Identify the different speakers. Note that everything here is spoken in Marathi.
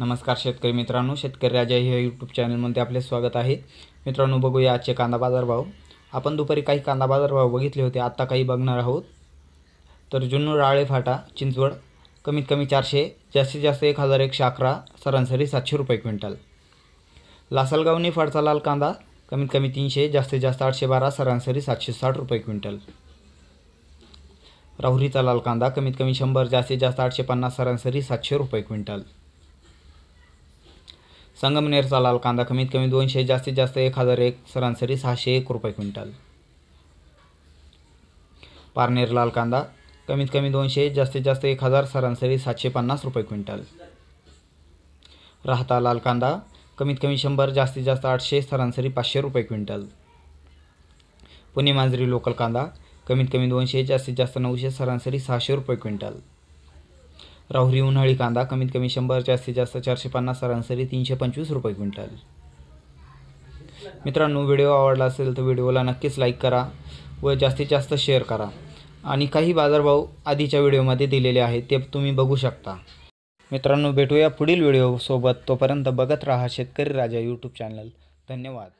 Speaker 1: नमस्कार शेतकरी मित्रांनो शेतकरी राजा ह्या यूट्यूब चॅनलमध्ये आपले स्वागत आहे. मित्रांनो बघूया आजचे कांदा बाजारभाव आपण दुपारी काही कांदा बाजारभाव बघितले होते आत्ता काही बघणार आहोत. तर जुन्नर राळे फाटा चिंचवड कमीत कमी चारशे जास्तीत जास्त एक हजार एकशे अकरा सरासरी सातशे रुपये क्विंटल. लासलगाव निफाडचा लाल कांदा कमीत कमी तीनशे जास्तीत जास्त आठशे बारा सरासरी सातशे साठ रुपये क्विंटल. राहुरीचा लाल कांदा कमीत कमी शंभर जास्तीत जास्त आठशे पन्नास सरासरी सातशे रुपये क्विंटल. संगमनेरचा लाल कांदा कमीत कमी दोनशे जास्तीत जास्त एक हजार एक सरासरी सहाशे एक रुपये क्विंटल. पारनेर लाल कांदा कमीत कमी दोनशे जास्तीत जास्त एक हजार सरासरी सातशे पन्नास रुपये क्विंटल. राहता लाल कांदा कमीत कमी शंभर जास्तीत जास्त आठशे सरासरी पाचशे रुपये क्विंटल. पुणे मांजरी लोकल कांदा कमीत कमी दोनशे जास्तीत जास्त नऊशे सरासरी सहाशे रुपये क्विंटल. राहुरी उन्हाळी कांदा कमीत कमी शंभर जास्तीत जास्त चारशे पन्नास सरासरी तीनशे पंचवीस रुपये क्विंटल. मित्रांनो व्हिडिओ आवडला असेल तर व्हिडिओला नक्कीच लाईक करा व जास्तीत जास्त शेअर करा. आणि काही बाजारभाव आधीच्या व्हिडिओमध्ये दिलेले आहेत ते तुम्ही बघू शकता. मित्रांनो भेटूया पुढील व्हिडिओसोबत. तोपर्यंत बघत राहा शेतकरी राजा यूट्यूब चॅनल धन्यवाद.